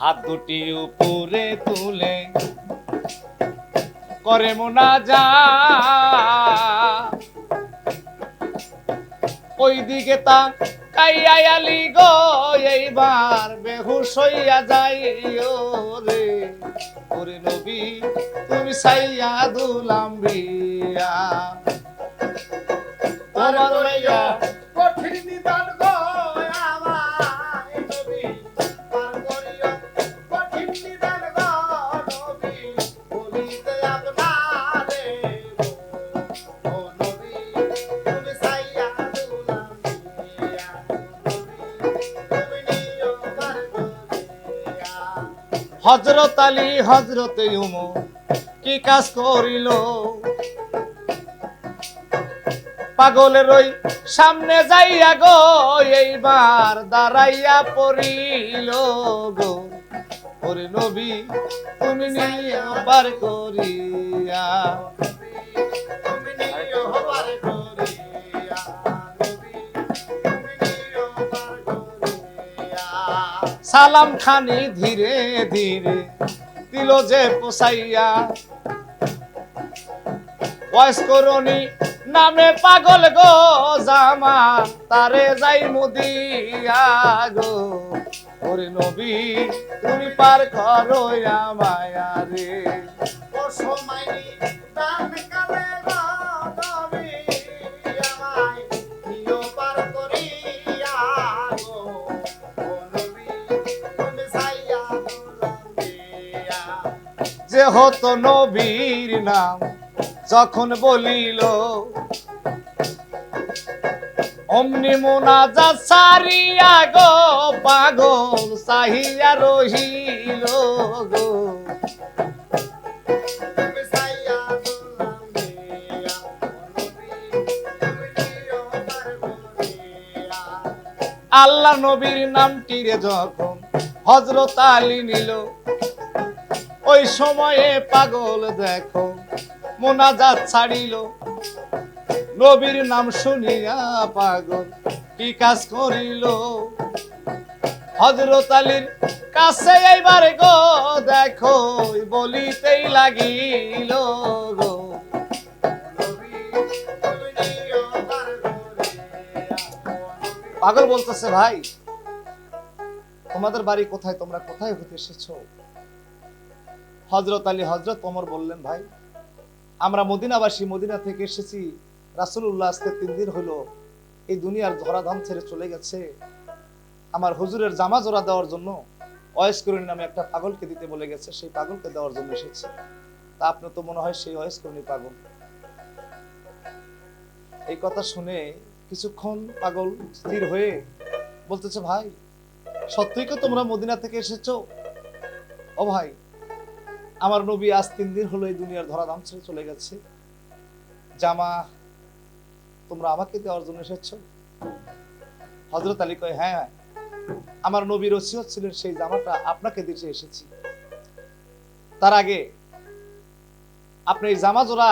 হাত দুটি উপরে তুলে। করে মোনা যা ওই দিকে তা কাইয়ালি গো এইবার বেহুশ হইয়া যাই রে। ওরে নবী তুমি সাইয়া দুলাম বিয়া তোমার হজরত আলী, হজরত উমর, কি কাজ করিল? পাগলের ওই সামনে যাইয়া গো, এইবার দাঁড়াইয়া পড়িল গো। নবী, তুমি নিয়ে বার করিয়া সালাম খানি ধীরে ধীরে দিল যে পোসাইয়া। করনি নামে পাগল গো জামা, তারে যাই মুদিয়া গো। ওরে নবী, তুমি পার করো মায়া রে। ও সময়নি দান যে হতো নবীর নাম যখন বলিল অমনি মোনাজা সারিয়া গো পাগল সাহিয়া রহিল গো। আল্লাহ নবীর নামটি রে যখন হজরত আলী নিল ওই সময়ে পাগল দেখো, মোনাজাত ছাড়িল। নবীর নাম শুনিয়া পাগল কি কাজ করিল? হজরত আলীর কাছে এইবার গো দেখো বলিতেই লাগিল গো। পাগল বলতেছে, ভাই, তোমাদের বাড়ি কোথায়? তোমরা কোথায় হতে এসেছ? হজরত আলী হজরত ওমর বললেন, ভাই, আমরা মদিনাবাসী, মদিনা থেকে এসেছি। রাসূলুল্লাহ আজকে তিন দিন হলো এই দুনিয়ার ধরাধাম ছেড়ে চলে গেছে। আমার হুজুরের জামা জোড়া দেওয়ার জন্য অয়েস করিনি নামে একটা পাগলকে দিতে বলে গেছে। সেই পাগলকে দেওয়ার জন্য এসেছে। তা আপনার তো মনে হয় সেই অয়েস করিনি পাগল? এই কথা শুনে কিছুক্ষণ পাগল স্থির হয়ে বলতেছে, ভাই, সত্যিই তোমরা মদিনা থেকে এসেছ? ও ভাই আমার নবী আজ তিন দিন হলো এই দুনিয়ার ধরাধাম ছেড়ে চলে গেছে। জামা তোমরা আমাকে দেওয়ার জন্য এসেছ। হজরত আলী কয় হ্যাঁ আমার নবীর ওসিয়ত ছিলেন সেই জামাটা আপনাকে দিতে এসেছি। তার আগে আপনি এই জামা জোড়া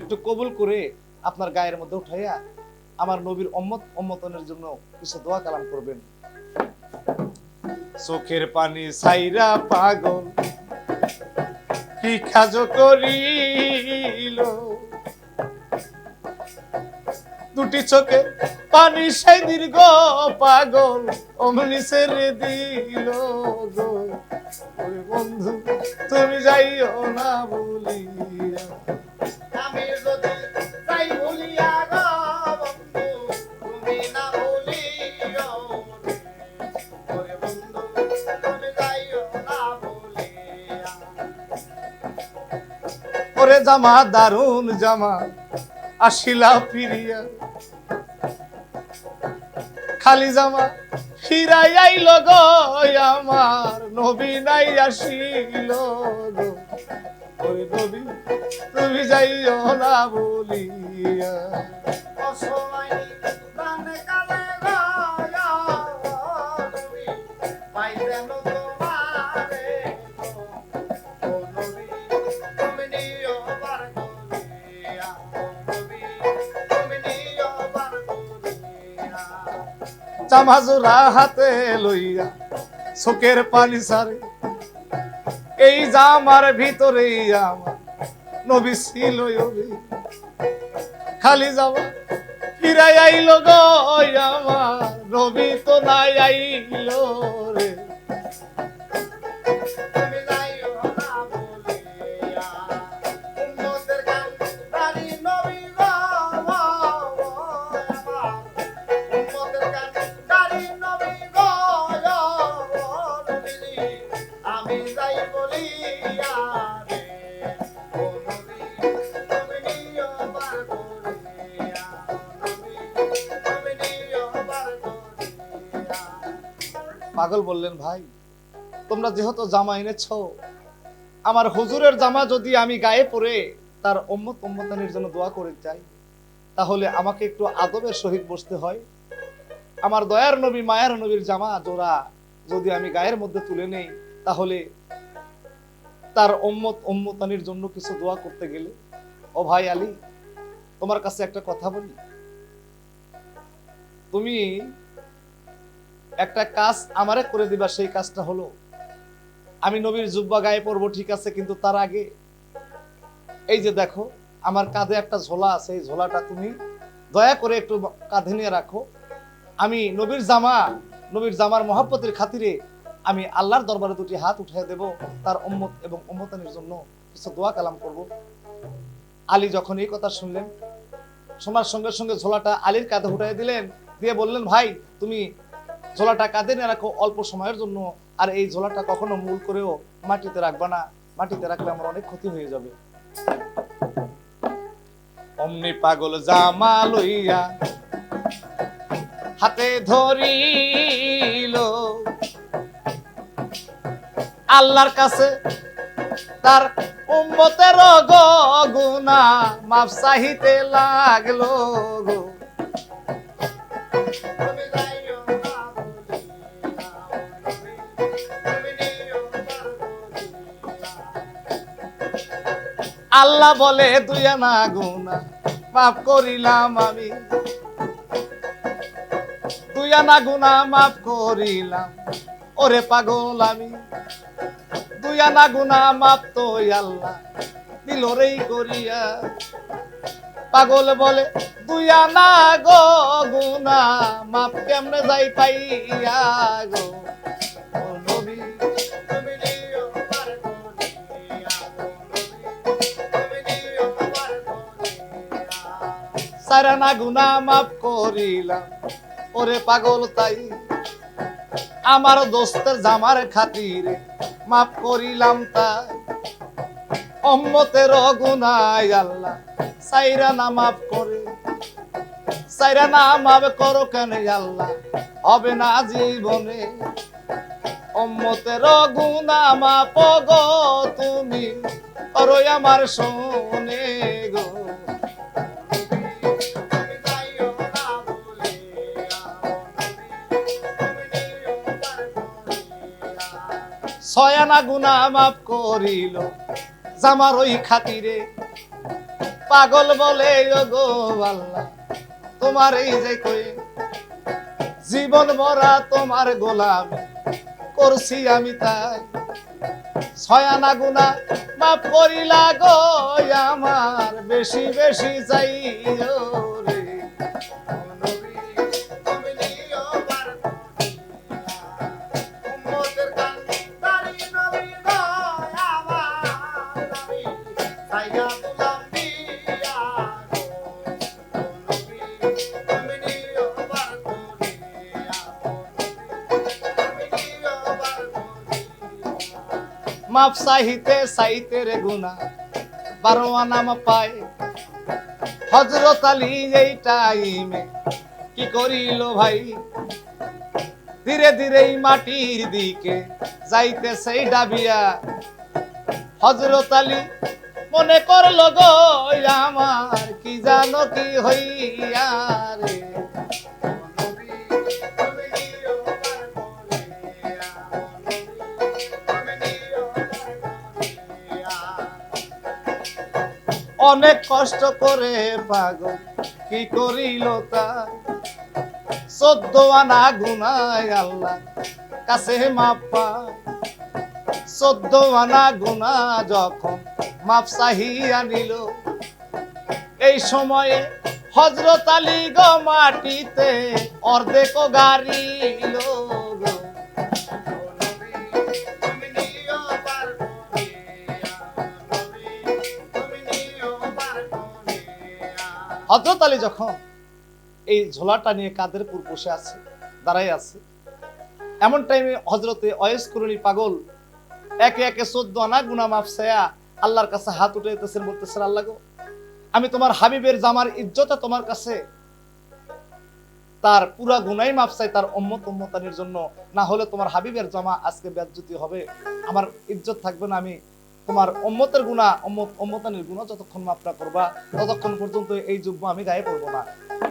একটু কবুল করে আপনার গায়ের মধ্যে উঠাইয়া আমার নবীর অম্মত অম্মতনের জন্য কিছু দোয়া কালাম করবেন। চোখের পানি সাইরা পাগল কি কাজ করিল। দুটি চোখে পানি সে দীর্ঘ পাগল অমনি ছেড়ে দিল গো। বন্ধু, তুমি যাইও না বলিয়া জামা দারুণ জামা। আসিলা ফিরিয়া। খালি জামা, ফিরাই আইল গো আমার। নবী নাই আসিল তুমি যাইও না বলিয়া। জামা জোড়া হাতে লইয়া শোকের পানি সারে। এই জামার ভিতরে, আমার নবী ছিল খালি যাওয়া, ফিরাই আইল গো আমার নবী তো নাই আইলো। পাগল বললেন, ভাই, তোমরা যেহেতু জামা এনেছ, আমার হুজুরের জামা যদি আমি গায়ে পরে তার অম্মত অম্মতানির জন্য দোয়া করে যাই, তাহলে আমাকে একটু আদবের সহিত বসতে হয়। আমার দয়ার নবী, মায়ার নবীর জামা জোড়া যদি আমি গায়ের মধ্যে তুলে নেই, তাহলে তার অম্মত অম্মতানির জন্য কিছু দোয়া করতে গেলে, ও ভাই আলী, তোমার কাছে একটা কথা বলি। তুমি একটা কাজ আমারে করে দিবা, সেই কাজটা হলো, আমি নবীর জুব্বা গায়ে পরবো, ঠিক আছে, কিন্তু তার আগে, এই যে দেখো, আমার কাঁধে একটা ঝোলা আছে, এই ঝোলাটা তুমি দয়া করে একটু কাঁধে নিয়ে রাখো। আমি নবীর জামা, নবীর জামার মহাব্বতের খাতিরে আমি আল্লাহর দরবারে দুটি হাত উঠিয়ে দেব, তার উম্মত এবং উম্মতানির জন্য কিছু দোয়া কালাম করব। আলী যখন এই কথা শুনলেন শোনার সঙ্গে সঙ্গে ঝোলাটা আলীর কাঁধে উঠাই দিলেন, দিয়ে বললেন, ভাই, তুমি ঝোলাটা কাঁধে নিয়ে রাখো অল্প সময়ের জন্য। আর এই ঝোলাটা কখনো মূল করেও মাটিতে রাখবা না। মাটিতে রাখলে আমার অনেক ক্ষতি হয়ে যাবে। অমনি পাগল জামা লইয়া হাতে ধরিল। আল্লাহর কাছে তার উম্মতের গুনা মাপ চাহিতে লাগল গো। আল্লাহ বলে তুই না গুনা মাফ করিলাম আমি। তুই না গুনা মাফ করিলাম। ওরে পাগল আমি। তুই না গুনা মাপ তো আল্লাহ দিল রে করিয়া। পাগল বলে তুই না গো গুনা মাপ কেমনে যাই পাইয়া গো? সারানা গুনা মাফ করিলাম। ওরে পাগল তাই আমার দোস্তের জামার খাতিরে মাফ করিলাম তাই। অম্মতের গুনাই আল্লাহ সাইরা না মাফ করে। সাইরা না মাফ করো কেন আল্লাহ? হবে না জীবনে। অম্মতের গুনা মাপ গো তুমি, করো আমার শোনে গো। ছয়ানা গুনা মাফ করিল। জামার ওই খাতিরে পাগল বলে গো তোমার এই যে কই জীবন ভরা তোমার গোলাম, করছি আমি তাই। ছয়ানা গুনা মাফ করিলা গো, আমার বেশি বেশি চাই মাপ সাহিতে সাইতে রে গুনা বারো নাম পায়। হজরত আলী এই টাইমে কি করিল ভাই? ধীরে ধীরে মাটির দিকে যাইতে সেই ডাবিয়া। হজরত আলী মনে করল গো আমার কি জানো কি হইয়া রে অনেক কষ্ট করে পাগল, কি করিল তা? চোদ্দ আনা গুনায় আল্লাহ কাছে মাপ। চোদ্দ আনা গুণা যখন মাপ চাহিয়া নিল এই সময়ে হজরত আলী গো মাটিতে অর্ধেক গাড়িল হজরত আলী যখন এই ঝোলাটা নিয়ে কাদের পুর বসে আছে দাঁড়াই আছে, এমন টাইমে হজরতে অয়েস করুনি পাগল একে একে চোদ্দ আনা গুনা মাফসায়া আল্লাহর কাছে হাত উঠে যেতেছেন বলতেছেন, আল্লাহ গো, আমি তোমার হাবিবের জামার ইজ্জতে তোমার কাছে, তার পুরা গুনাই মাফ চাই, তার অম্মত উম্মতানির জন্য, না হলে তোমার হাবিবের জামা আজকে ব্যাজ্যুতি হবে, আমার ইজ্জত থাকবে না, আমি তোমার অম্মতের গুণা অম্মত অম্মতানির গুণা যতক্ষণ মাত্রা করবা, ততক্ষণ পর্যন্ত এই যুগ্ম আমি গায়ে পড়ব না।